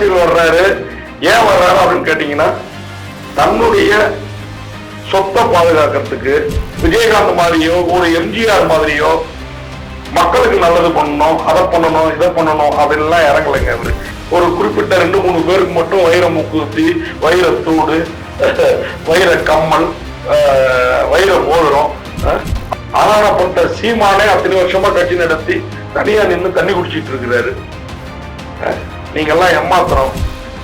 அரசியல் வர்றாரு. ஏன் வர்றாரு அப்படின்னு கேட்டீங்கன்னா தன்னுடைய சொத்தை பாதுகாக்கிறதுக்கு விஜயகாந்த் மாதிரியோ ஒரு எம்ஜிஆர் மாதிரியோ மக்களுக்கு நல்லது பண்ணணும் அதை பண்ணணும் இதை பண்ணணும் அப்படின்லாம் இறங்கலைங்க அவரு ஒரு குறிப்பிட்ட ரெண்டு மூணு பேருக்கு மட்டும் வைர முக்கூர்த்தி வைர தூடு வைர கம்மல் வைர மோதிரம் அஹ், ஆனானப்பட்ட சீமானே அத்தனை வருஷமா கட்சி நடத்தி தனியா நின்று தண்ணி குடிச்சிட்டு இருக்கிறாரு. அஹ், நீங்கெல்லாம் ஏமாத்துறோம்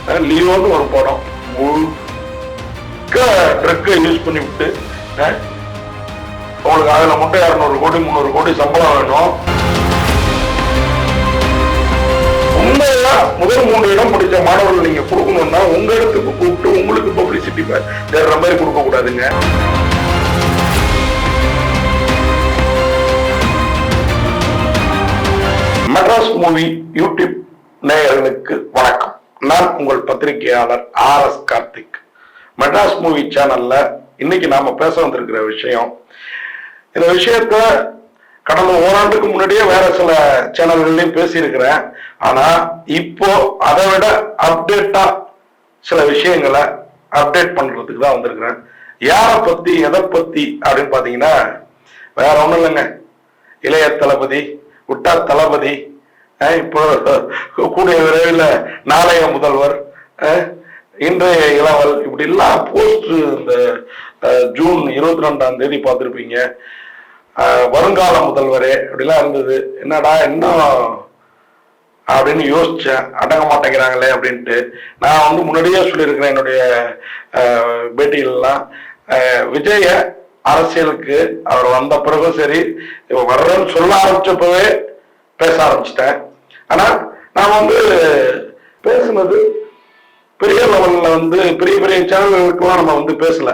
அஹ், லியோன்னு ஒரு படம். முழுக்க ட்ரக்கை யூஸ் பண்ணி விட்டு உங்களுக்கு அதில் மட்டும் இரநூறு கோடி முந்நூறு கோடி சம்பளம் வேணும். உண்மையா முதல் மூணு இடம் பிடிச்ச மாணவர்கள் நீங்க கொடுக்கணும்னா உங்க இடத்துக்கு கூப்பிட்டு உங்களுக்கு பப்ளிசிட்டி தேடுற மாதிரி கொடுக்க கூடாதுங்க மெட்ராஸ் மூவி யூடியூப் நேயர்களுக்கு வணக்கம். நான் உங்கள் பத்திரிகையாளர் R S Karthik. Madras movie சேனல்ல இன்னைக்கு நாம பேச வந்திருக்கிற விஷயம் இந்த விஷயத்த கடந்த ஓராண்டுக்கு முன்னாடியே வேற சில சேனல்கள்லயும் பேசியிருக்கிறேன். ஆனா இப்போ அதை விட அப்டேட்டா சில விஷயங்களை அப்டேட் பண்றதுக்கு தான் வந்திருக்கிறேன். யாரை பத்தி எதை பத்தி அப்படின்னு பாத்தீங்கன்னா வேற ஒண்ணும் இல்லைங்க. இளைய தளபதி விட்டா தளபதி இப்போ கூடிய விரைவில் நாளைய முதல்வர் இன்றைய இளவல் இப்படி எல்லாம் போஸ்ட் இந்த ஜூன் இருபத்தி ரெண்டாம் தேதி பார்த்துருப்பீங்க. வருங்கால முதல்வரே அப்படிலாம் இருந்தது. என்னடா இன்னும் அப்படின்னு யோசித்தேன் அடங்க மாட்டேங்கிறாங்களே அப்படின்ட்டு. நான் வந்து முன்னாடியே சொல்லியிருக்கிறேன் என்னுடைய பேட்டிகள்லாம் விஜய அரசியலுக்கு அவர் வந்த பிறகும் சரி வர்றேன்னு சொல்ல ஆரம்பிச்சப்பவே பேச ஆரம்பிச்சிட்டேன். ஆனால் நான் வந்து பேசுனது பெரிய லெவலில் வந்து பெரிய பெரிய சேனல்களுக்கெல்லாம் நம்ம வந்து பேசல.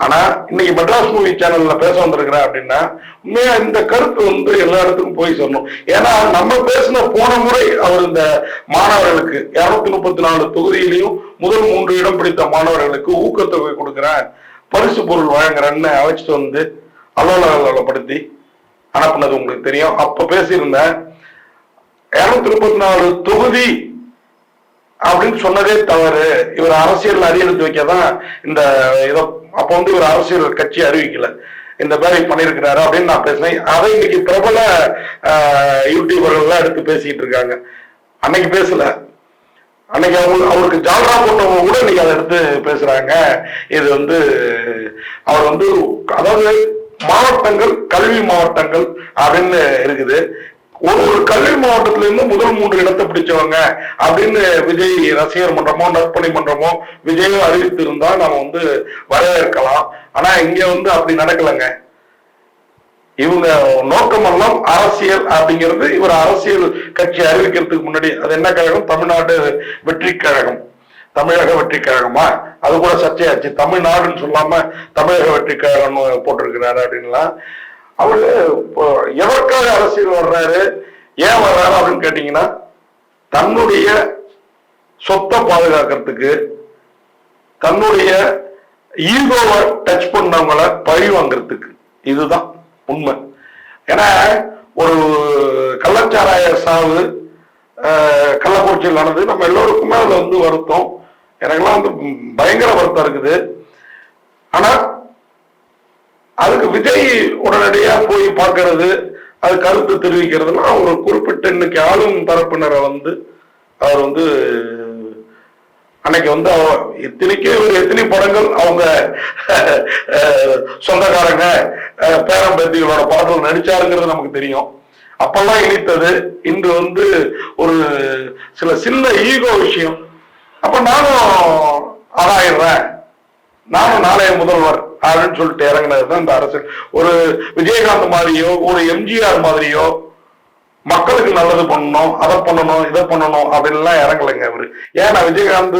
ஆனால் இன்னைக்கு மெட்ராஸ் மூவி சேனலில் பேச வந்திருக்கிறேன் அப்படின்னா உண்மையாக இந்த கருத்து வந்து எல்லா இடத்துக்கும் போய் சொல்லணும் ஏன்னா நம்ம பேசின போன முறை அவர் இந்த மாணவர்களுக்கு இரநூத்தி முப்பத்தி நாலு தொகுதியிலையும் முதல் மூன்று இடம் பிடித்த மாணவர்களுக்கு ஊக்கத்தொகை கொடுக்குறேன் பரிசு பொருள் வழங்குறேன்னு அழைச்சிட்டு வந்து அலுவலகப்படுத்தி அனுப்புனது உங்களுக்கு தெரியும். அப்போ பேசியிருந்தேன் இருநூத்தி முப்பத்தி நாலு தொகுதி அப்படின்னு சொன்னதே தவறு. இவர் அரசியல் வைக்க தான் இந்த இதை அப்போ வந்து இவர் அரசியல் கட்சி அறிவிக்கல. இந்த மாதிரி பண்ணியிருக்கிறாரு அப்படின்னு நான் பேசினேன். அதை இன்னைக்கு பிரபல யூடியூபர்கள்லாம் எடுத்து பேசிட்டு இருக்காங்க. அன்னைக்கு பேசல. அன்னைக்கு அவங்க அவருக்கு ஜால்ரா போட்டவங்க கூட இன்னைக்கு அதை எடுத்து பேசுறாங்க. இது வந்து அவர் வந்து அதாவது மாவட்டங்கள் கல்வி மாவட்டங்கள் அப்படின்னு இருக்குது. ஒரு ஒரு கல்வி மாவட்டத்துல இருந்து முதல் மூன்று இடத்தை பிடிச்சவங்க அப்படின்னு விஜய் ரசிகர் மன்றமோ நற்பணி மன்றமோ விஜயும் அறிவித்திருந்தா நாம வந்து வரவேற்கலாம். ஆனா இங்க வந்து அப்படி நடக்கலைங்க. இவங்க நோக்கமெல்லாம் அரசியல் அப்படிங்கிறது இவர் அரசியல் கட்சி அறிவிக்கிறதுக்கு முன்னாடி அது என்ன கழகம்? தமிழ்நாடு வெற்றி கழகம். தமிழக வெற்றி கழகமா? அது கூட சர்ச்சையாச்சு. தமிழ்நாடுன்னு சொல்லாம தமிழக வெற்றி கழகம்னு போட்டிருக்கிறாரு அப்படின்லாம். அவரு இப்போ எதற்காக அரசியல் வர்றாரு ஏன் வர்றாரு அப்படின்னு கேட்டீங்கன்னா தன்னுடைய சொத்தை பாதுகாக்கிறதுக்கு தன்னுடைய ஈகோவை டச் பண்ணவங்கள பழி வாங்குறதுக்கு. இதுதான் உண்மை. ஏன்னா ஒரு கள்ளச்சாராய சாவு கள்ளக்குறிச்சியில் நடந்தது. நம்ம எல்லோருக்குமே அதில் வந்து வருத்தம். எனக்கெல்லாம் வந்து பயங்கர வருத்தம் இருக்குது. ஆனா அதுக்கு விஜய் உடனடியா போய் பார்க்கறது அது கருத்து தெரிவிக்கிறதுனா ஒரு குறிப்பிட்ட இன்னைக்கு ஆளும் தரப்பினரை வந்து அவர் வந்து அன்னைக்கு வந்து அவர் எத்தனைக்கே ஒரு எத்தனை படங்கள் அவங்க சொந்தக்காரங்க பேரம்பேத்திகளோட பாடல் படத்தில் நடிச்சாருங்கிறது நமக்கு தெரியும். அப்பெல்லாம் இணைத்தது இன்று வந்து ஒரு சில சின்ன ஈகோ விஷயம். அப்ப நானும் ஆராயிடுறேன். நானும் நாளைய முதல்வர். அப்படின்னு சொல்லிட்டு இறங்கினது தான் இந்த அரசியல். ஒரு விஜயகாந்த் மாதிரியோ ஒரு எம்ஜிஆர் மாதிரியோ மக்களுக்கு நல்லது பண்ணணும் அதை பண்ணணும் இதை பண்ணணும் அப்படின்லாம் இறங்கலைங்க அவரு ஏன் நான் விஜயகாந்த்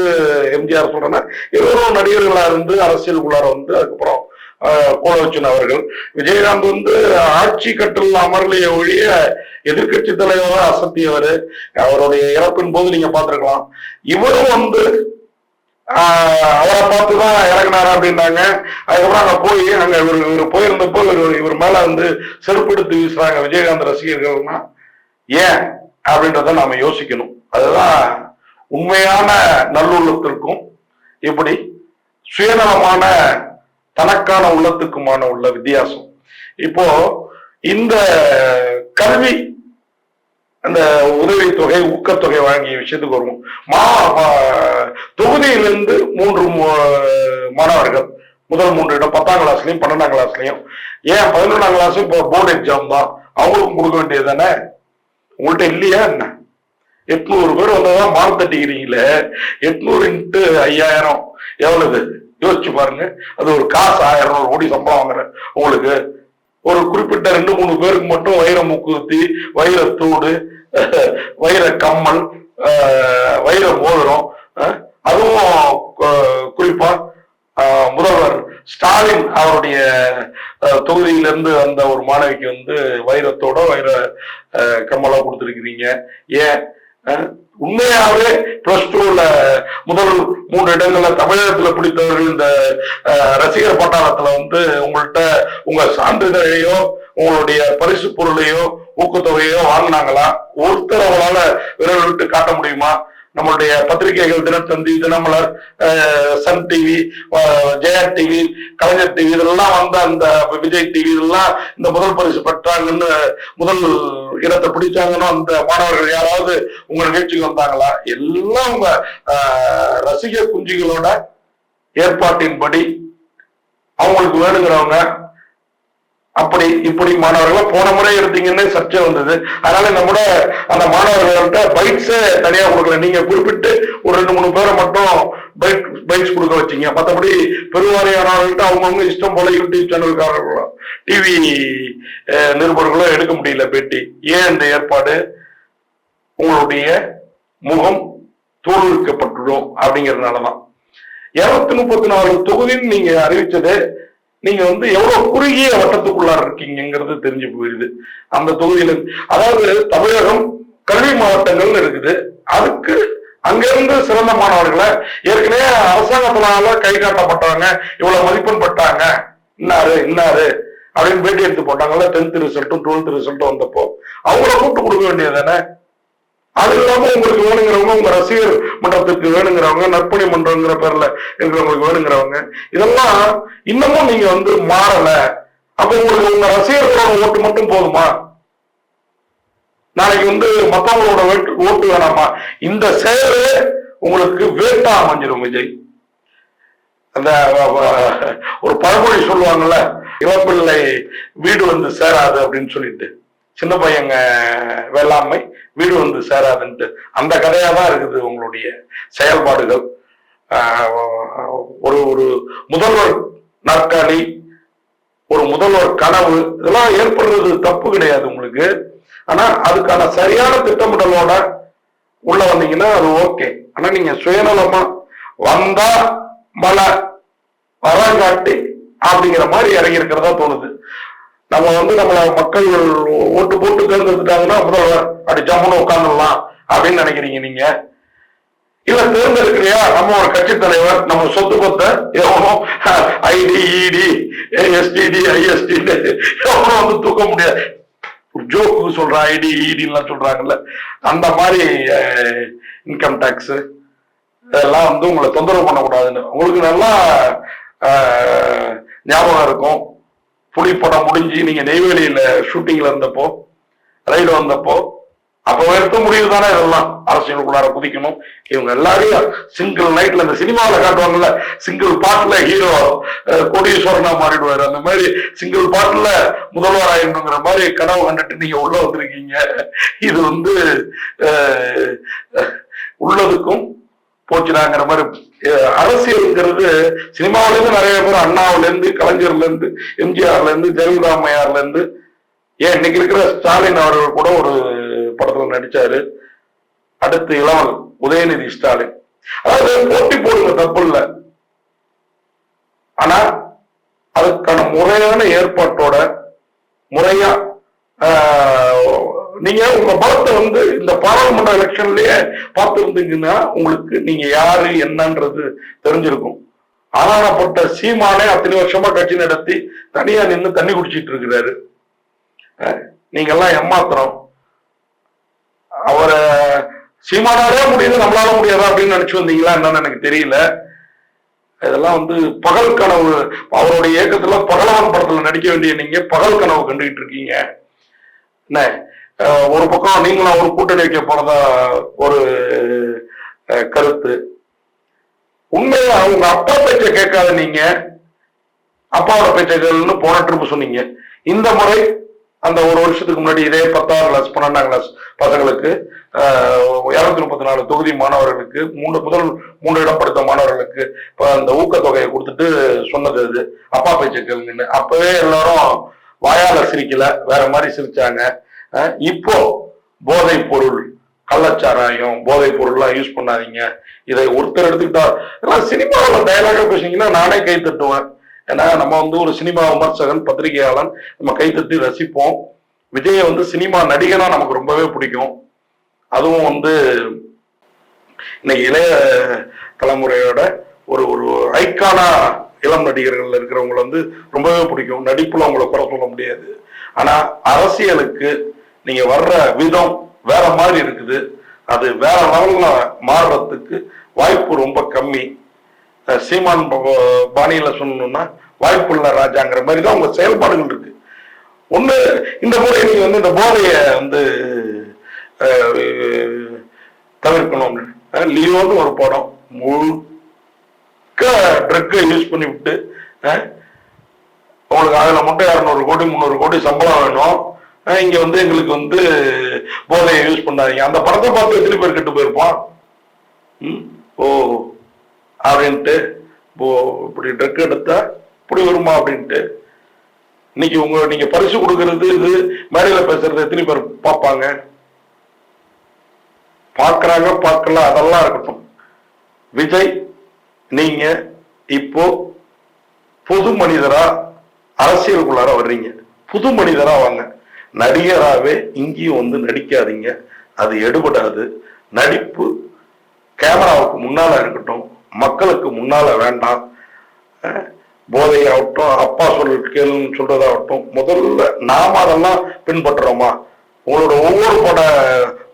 எம்ஜிஆர் சொல்றேன்னா இவரும் நடிகர்களா இருந்து அரசியலுக்குள்ளார வந்து அதுக்கப்புறம் கோலவச்சன் அவர்கள். விஜயகாந்த் வந்து ஆட்சி கட்டில் அமரலைய ஒழிய எதிர்க்கட்சி தலைவராக அசத்தியவர். அவருடைய இறப்பின் போது நீங்க பார்த்துருக்கலாம். இவரும் வந்து அவரை பார்த்து தான் இறங்கினாரு அப்படின்னாங்க. அதுக்கப்புறம் அங்கே போய் அங்கே இவர் இவர் போயிருந்தப்போ இவர் இவர் மேலே வந்து செருப்படுத்தி வீசுறாங்க விஜயகாந்த் ரசிகர்கள்னா. ஏன்? அப்படின்றத நாம யோசிக்கணும். அதுதான் உண்மையான நல்லுள்ளத்திற்கும் இப்படி சுயநலமான தனக்கான உள்ளத்துக்குமான உள்ள வித்தியாசம். இப்போ இந்த கல்வி அந்த உதவித்தொகை ஊக்கத்தொகை வழங்கிய விஷயத்துக்கு வருவோம். மா தொகுதியிலிருந்து மூன்று மு- மாணவர்கள் முதல் மூன்று இடம் பத்தாம் கிளாஸ்லயும் பன்னெண்டாம் கிளாஸ்லயும் ஏன்? பதினொன்றாம் கிளாஸ் இப்போ போர்டு எக்ஸாம் தான். அவங்களுக்கும் கொடுக்க வேண்டியது தானே? உங்கள்கிட்ட இல்லையா என்ன? எட்நூறு பேர் வந்ததான் மார்க் தட்டிக்கிறீங்களே. எட்நூறு இன்ட்டு ஐயாயிரம். எவ்வளவு? யோசிச்சு பாருங்க. அது ஒரு காசு ஆயிரம் ஒரு கோடி சம்பளம் வாங்குற உங்களுக்கு. ஒரு குறிப்பிட்ட ரெண்டு மூணு பேருக்கு மட்டும் வைர மூக்குத்தி தூடு வைர கம்மல் வைர மோதிரம் அதுவும் குறிப்பா முதல்வர் ஸ்டாலின் அவருடைய தொகுதியிலிருந்து வந்த ஒரு மாணவிக்கு வந்து வைரத்தோட வைர கம்மலா கொடுத்துருக்கிறீங்க. ஏன்? உண்மையாகவே உண்மையாவே பிளஸ் டூல முதல் மூன்று இடங்கள்ல தமிழகத்துல பிடித்தவர்கள் இந்த ரசிகர் பட்டாளத்துல வந்து உங்கள்கிட்ட உங்க சான்றிதழையோ உங்களுடைய பரிசு பொருளையோ ஊக்கத்தொகையோ வாங்கினாங்களா? ஒருத்தர் அவங்களால விரல் விட்டு காட்ட முடியுமா? நம்மளுடைய பத்திரிகைகள் Dinathanthi Dinamalar Sun TV Jaya TV Kalaignar TV இதெல்லாம் வந்த அந்த விஜய் டிவி இதெல்லாம் இந்த முதல் பரிசு பெற்றாங்கன்னு முதல் இடத்தை பிடிச்சாங்கன்னு அந்த மாணவர்கள் யாராவது உங்க நிகழ்ச்சிக்கு வந்தாங்களா? எல்லாம் உங்க ரசிக குஞ்சுகளோட ஏற்பாட்டின்படி அவங்களுக்கு வேணுங்கிறவங்க அப்படி இப்படி மாணவர்களை போன முறை எடுத்தீங்கன்னு சர்ச்சை வந்தது. அதனால நம்மட அந்த மாணவர்கள்ட்ட பைக்ஸே தனியா கொடுக்கல. நீங்க குறிப்பிட்டு ஒரு ரெண்டு மூணு பேரை மட்டும் பைக் பைக்ஸ் கொடுக்க வச்சீங்க. மற்றபடி பெருவாரியானவர்கள்ட்ட அவங்கவுங்க இஷ்டம் போல யூடியூப் சேனல்காரர்களோ டிவி நிருபர்களோ எடுக்க முடியல பேட்டி. ஏன் இந்த ஏற்பாடு? உங்களுடைய முகம் தோல்விக்கப்பட்டுடும் அப்படிங்கறதுனாலதான். இருநூத்தி முப்பத்தி நாலு தொகுதின்னு நீங்க அறிவிச்சது நீங்க வந்து எவ்வளவு குறுகிய வட்டத்துக்குள்ளார இருக்கீங்கிறது தெரிஞ்சு போயிருது. அந்த தொகுதியில அதாவது தமிழகம் கல்வி மாவட்டங்கள் இருக்குது. அதுக்கு அங்கிருந்து சிறந்த மாணவர்களை ஏற்கனவே அரசாங்கத்தினால கை காட்டப்பட்டவங்க இவ்வளவு மதிப்பெண் பட்டாங்க இன்னாரு இன்னாரு அப்படின்னு பேட்டி எடுத்து போட்டாங்கல்ல டென்த் ரிசல்ட்டும் டுவெல்த் ரிசல்ட்டும் வந்தப்போ. அவங்கள கூப்பிட்டு கொடுக்க வேண்டியது தானே? அது இல்லாம உங்களுக்கு வேணுங்கிறவங்க உங்க ரசிகர் மன்றத்துக்கு வேணுங்கிறவங்க நற்பணி மன்றங்கிற பேர்ல இருக்கிறவங்களுக்கு வேணுங்கிறவங்க இதெல்லாம் இன்னமும் நீங்க வந்து மாறல. அப்ப உங்களுக்கு உங்க ரசிகர்களோட ஓட்டு மட்டும் போதுமா? நாளைக்கு வந்து மத்தவங்களோட ஓட்டு ஓட்டு வேணாமா? இந்த செயலே உங்களுக்கு வேட்டா அமைஞ்சிரும் விஜய். அந்த ஒரு பழமொழி சொல்லுவாங்கல்ல இளப்பிள்ளை வீடு வந்து சேராது அப்படின்னு சொல்லிட்டு. சின்ன பையங்க வேளாண்மை. வீடு வந்து சேராதுன்ட்டு அந்த கதையாக தான் இருக்குது உங்களுடைய செயல்பாடுகள். ஒரு ஒரு முதல்வர் நாற்காலி ஒரு முதல்வர் கனவு இதெல்லாம் ஏற்படுறது தப்பு கிடையாது உங்களுக்கு. ஆனா அதுக்கான சரியான திட்டமிடலோட உள்ள வந்தீங்கன்னா அது ஓகே. ஆனா நீங்க சுயநலமா வந்தா மழை வரங்காட்டி அப்படிங்கிற மாதிரி இறங்கி இருக்கிறதா தோணுது. நம்ம வந்து நம்மள மக்கள் ஓட்டு போட்டு தேர்ந்தெடுத்துட்டாங்கன்னா அப்புறம் அப்படி ஜம்முன்னு உட்காந்துடலாம் அப்படின்னு நினைக்கிறீங்க நீங்க. இல்ல தேர்ந்தெடுக்கலையா? நம்ம ஒரு கட்சி தலைவர் நம்ம சொத்து கொத்த எவனோ ஐடி இடி எஸ்டிடி ஐஎஸ்டி எவனோ வந்து தூக்க முடியாது. ஜோக்கு சொல்ற ஐடி இடின்லாம் சொல்றாங்கல்ல. அந்த மாதிரி இன்கம் டேக்ஸ் இதெல்லாம் வந்து உங்களை தொந்தரவு பண்ணக்கூடாதுன்னு. உங்களுக்கு நல்லா ஞாபகம் இருக்கும். புலி முடிஞ்சு நீங்க நெய்வேலியில ஷூட்டிங்ல இருந்தப்போ ரைடு வந்தப்போ அப்ப எடுத்த முடிவு தானே இதெல்லாம். அரசியலுக்குள்ளார குதிக்கணும். இவங்க எல்லாரையும் சிங்கிள் நைட்ல இந்த சினிமாவில் காட்டுவாங்கல்ல சிங்கிள் பாட்டுல ஹீரோ கோடீஸ்வரனா மாறிடுவாரு. அந்த மாதிரி சிங்கிள் பாட்டுல முதல்வர் ஆயிடணுங்கிற மாதிரி கனவு கண்டுட்டு நீங்க உள்ள வந்திருக்கீங்க. இது வந்து உள்ளதுக்கும் போச்சுடாங்கிற மாதிரி அரசியல்ங்கிறது சினிமாவிலேருந்து நிறைய பேர் அண்ணாவுல இருந்து கலைஞர்ல இருந்து எம்ஜிஆர்ல இருந்து ஜெயலலிதா இருந்து ஏன் இன்னைக்கு இருக்கிற ஸ்டாலின் அவர்கள் கூட ஒரு படத்துல நடிச்சாரு. அடுத்து இளவல் உதயநிதி ஸ்டாலின். அதாவது போட்டி போடுங்க தப்பு இல்ல ஆனா அதுக்கான முறையான ஏற்பாட்டோட முறையா ஆஹ், நீங்க உங்க பலத்தை வந்து இந்த பாராளுமன்ற எலெக்ஷன்லயே பார்த்துருந்தீங்கன்னா உங்களுக்கு நீங்க யாரு என்னன்றது தெரிஞ்சிருக்கும். ஆனாப்பட்ட சீமானே அத்தனை வருஷமா கட்சி நடத்தி தனியா நின்று தண்ணி குடிச்சிட்டு இருக்கிறாரு. அஹ், நீங்க எல்லாம் ஏமாத்திரம் அவரை சீமானாலே முடியுது நம்மளால முடியாதா அப்படின்னு நினைச்சு வந்தீங்களா என்னன்னு எனக்கு தெரியல. இதெல்லாம் வந்து பகல் கனவு அவருடைய இயக்கத்துல பகலான் படத்துல நடிக்க வேண்டிய நீங்க பகல் கனவு கண்டுகிட்டு இருக்கீங்க. என்ன? ஒரு பக்கம் நீங்களும் ஒரு கூட்டணி வைக்க போறதா ஒரு கருத்து. உண்மையா அவங்க அப்பா பேச்ச கேட்காத நீங்க அப்பாவோட பேச்ச கேளுன்னு போன ட்ரிப் சொன்னீங்க. இந்த முறை அந்த ஒரு வருஷத்துக்கு முன்னாடி இதே பத்தாம் கிளாஸ் பன்னெண்டாம் கிளாஸ் பசங்களுக்கு இரநூத்தி முப்பத்தி நாலு தொகுதி மாணவர்களுக்கு மூன்று முதல் மூன்று இடம் படித்த மாணவர்களுக்கு இப்போ அந்த ஊக்கத்தொகையை கொடுத்துட்டு சொன்னது அது. அப்பா பேச்ச அப்பவே எல்லாரும் வாயால சிரிக்கல வேற மாதிரி சிரிச்சாங்க. இப்போ போதைப் பொருள் கள்ளச்சாராயம் போதைப் பொருள்லாம் யூஸ் பண்ணாதீங்க. இதை ஒருத்தர் எடுத்துக்கிட்டா எல்லாம் சினிமாவில் டயலாக பேசுனீங்கன்னா நானே கை தட்டுவேன். ஏன்னா நம்ம வந்து ஒரு சினிமா விமர்சகன் பத்திரிகையாளன் நம்ம கை தட்டி ரசிப்போம். விஜயை வந்து சினிமா நடிகனா நமக்கு ரொம்பவே பிடிக்கும். அதுவும் வந்து இன்னைக்கு இளைய தலைமுறையோட ஒரு ஒரு ஐக்கானா இளம் நடிகர்கள் இருக்கிறவங்கள வந்து ரொம்பவே பிடிக்கும். நடிப்புல அவங்கள குறை சொல்ல முடியாது. ஆனா அரசியலுக்கு நீங்க வர்ற விதம் வேற மாதிரி இருக்குது. அது வேற லெவல்ல மாறுறதுக்கு வாய்ப்பு ரொம்ப கம்மி. சீமான் பாணியில சொல்லணும்னா வாய்ப்புள்ள ராஜாங்கிற மாதிரி தான் உங்க செயல்பாடுகள் இருக்கு. ஒண்ணு இந்த முறை நீங்க வந்து இந்த போதைய வந்து தவிர்க்கணும். லியோன்னு ஒரு படம் முழுக்க ட்ரக்கை யூஸ் பண்ணி விட்டு உங்களுக்கு அதில் மட்டும் இரநூறு கோடி முந்நூறு கோடி சம்பளம் வேணும். இங்க வந்து எங்களுக்கு வந்து போதையை யூஸ் பண்ணாதீங்க. அந்த படத்தை பார்த்து எத்தனை பேர் கெட்டு போயிருப்பான்? ம்? ஓ அப்படின்ட்டு ஓ இப்படி ட்ரக் எடுத்தா இப்படி வருமா அப்படின்ட்டு. இன்னைக்கு உங்க நீங்க பரிசு கொடுக்கறது இது மேடையில பேசுறது எத்தனை பேர் பார்ப்பாங்க? பார்க்கறாங்க பார்க்கல அதெல்லாம் இருக்கட்டும். விஜய் நீங்க இப்போ பொது மனிதரா அரசியலுக்குள்ளார வர்றீங்க. புது மனிதரா வாங்க. நடிகராகவே இங்கேயும் வந்து நடிக்காதீங்க. அது எடுபடாது. நடிப்பு கேமராவுக்கு முன்னால் இருக்கட்டும் மக்களுக்கு முன்னால் வேண்டாம். போதையாகட்டும் அப்பா சொல் கேளுன்னு சொல்றதாகட்டும் முதல்ல நாம அதெல்லாம் பின்பற்றுறோமா? உங்களோட ஒவ்வொரு பட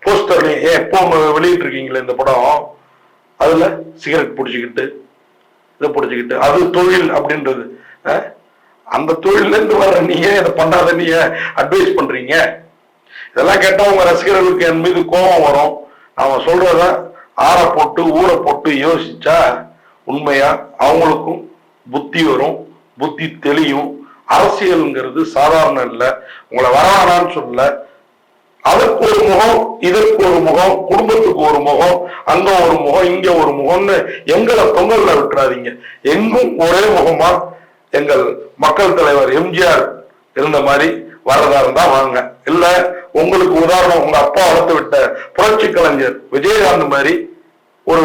போஸ்டர்லையும் ஏன் எப்போ வெளியிட்டு இருக்கீங்களே இந்த படம்? அதுல சிகரெட் பிடிச்சிக்கிட்டு இதை பிடிச்சிக்கிட்டு அது தொழில் அப்படின்றது. அஹ் அந்த தொழில இருந்து வர நீங்க இதை பண்ணாத நீங்க அட்வைஸ் பண்றீங்க. இதெல்லாம் கேட்டா உங்க ரசிகர்களுக்கு என் மீது கோபம் வரும். அவன் சொல்றத ஆற போட்டு ஊற போட்டு யோசிச்சா உண்மையா? அவங்களுக்கும் புத்தி வரும். புத்தி தெளியும். அரசியல்ங்கிறது சாதாரண இல்லை. உங்களை வரானான்னு சொல்ல அதற்கு ஒரு முகம் இதற்கு ஒரு முகம் குடும்பத்துக்கு ஒரு முகம் அங்க ஒரு முகம் இங்க ஒரு முகம்னு எங்களை தொங்கல்ல விட்டுறாதீங்க. எங்கும் ஒரே முகமா எங்கள் மக்கள் தலைவர் எம்ஜிஆர் இருந்த மாதிரி வர்றதா இருந்தா வாங்க. இல்ல உங்களுக்கு உதாரணம் உங்க அப்பா வளர்த்து விட்ட புரட்சி கலைஞர் விஜயகாந்த் மாதிரி ஒரு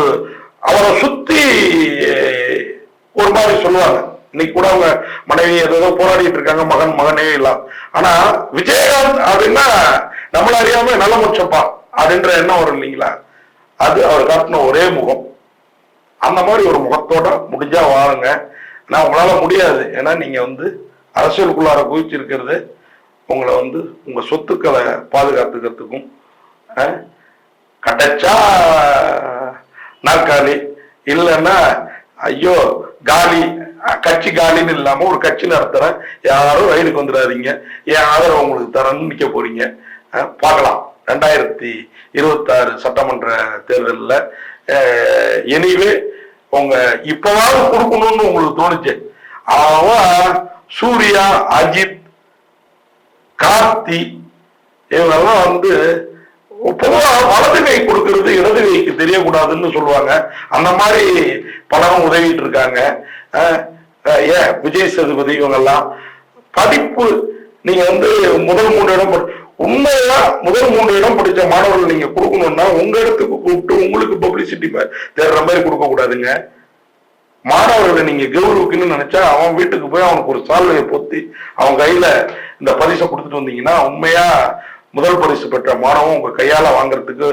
அவரை சுத்தி ஒரு மாதிரி சொல்லுவாங்க. இன்னைக்கு கூட அவங்க மனைவி ஏதோ போராடிட்டு இருக்காங்க மகன் மகனே இல்லாம் ஆனா விஜயகாந்த் அப்படின்னா நம்மள அறியாம நல்ல முச்சப்பா அப்படின்ற எண்ணம் வரும் இல்லைங்களா? அது அவர் காட்டின ஒரே முகம். அந்த மாதிரி ஒரு முகத்தோட முடிஞ்சா வாழுங்க. நான் உங்களால் முடியாது. ஏன்னா நீங்கள் வந்து அரசியலுக்குள்ளார குவிச்சிருக்கிறது உங்களை வந்து உங்கள் சொத்துக்களை பாதுகாத்துக்கிறதுக்கும் கிடைச்சா நாற்காலி இல்லைன்னா ஐயோ காலி கட்சி காலின்னு இல்லாமல் ஒரு கட்சி நடத்துகிறேன் யாரும் ரயிலுக்கு வந்துடாதீங்க. என் ஆதரவு உங்களுக்கு தரேன்னு நிற்க போறீங்க. பார்க்கலாம். ரெண்டாயிரத்தி இருபத்தாறு சட்டமன்ற தேர்தலில் எனிவே உங்க இப்பவாவது கொடுக்கணும்னு உங்களுக்கு தோணுச்சு. அவன் சூர்யா அஜித் கார்த்தி இவங்கெல்லாம் வந்து பொதுவாக வலது கை கொடுக்கறது இடது கைக்கு தெரியக்கூடாதுன்னு சொல்லுவாங்க. அந்த மாதிரி பலரும் உதவிட்டு இருக்காங்க. அஹ், ஏன் விஜய் சதுபதி இவங்கெல்லாம். படிப்பு நீங்க வந்து முதல் மூன்று இடம் படி- உண்மையா முதல் மூன்று இடம் படிச்ச மாணவர்கள் நீங்க கொடுக்கணும்னா உங்க இடத்துக்கு கூப்பிட்டு உங்களுக்கு பப்ளிசிட்டி தேடுற மாதிரி கொடுக்க கூடாதுங்க. மாணவர்களை நீங்க கௌரவிக்கணும்னு நினைச்சா அவன் வீட்டுக்கு போய் அவனுக்கு ஒரு சால்வையை பொத்தி அவன் கையில இந்த பரிசை கொடுத்துட்டு வந்தீங்கன்னா உண்மையா முதல் பரிசு பெற்ற மாணவன் உங்க கையால வாங்குறதுக்கு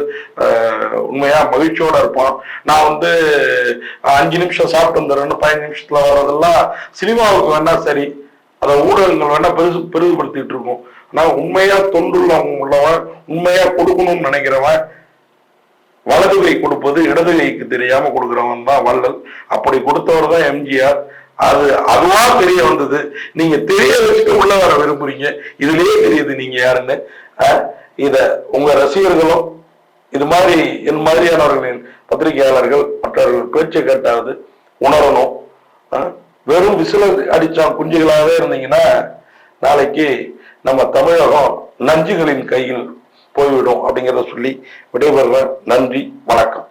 உண்மையா மகிழ்ச்சியோட இருப்பான். நான் வந்து அஞ்சு நிமிஷம் சாப்பிட்டு வந்துடுறேன்னு பதினஞ்சு நிமிஷத்துல வர்றதெல்லாம் சினிமாவுக்கு வேணா சரி. அதை ஊடகங்கள் வேணா பெருசு பெரிதுபடுத்திட்டு இருக்கும். ஆனா உண்மையா தொண்டுள்ளவன் உள்ளவன் உண்மையா கொடுக்கணும்னு நினைக்கிறவன் வலது கை கொடுப்பது இடது கைக்கு தெரியாம கொடுக்குறவன் தான் வள்ளல். அப்படி கொடுத்தவர் தான் எம்ஜிஆர். அது அதுவா தெரிய வந்தது. நீங்க தெரிய வச்சுட்டு உள்ள வர விரும்புறீங்க. இதுலயே தெரியுது நீங்க யாருன்னு. இத உங்க ரசிகர்களும் இது மாதிரி என் மாதிரியானவர்களின் பத்திரிகையாளர்கள் மற்றவர்கள் பேச்சை கேட்டாவது உணரணும். அஹ், வெறும் விசில அடிச்சோம் குஞ்சுகளாகவே இருந்தீங்கன்னா நாளைக்கு நம்ம தமிழகம் நஞ்சுகளின் கையில் போய்விடும் அப்படிங்கிறத சொல்லி விடைபெறுறேன் நன்றி வணக்கம்.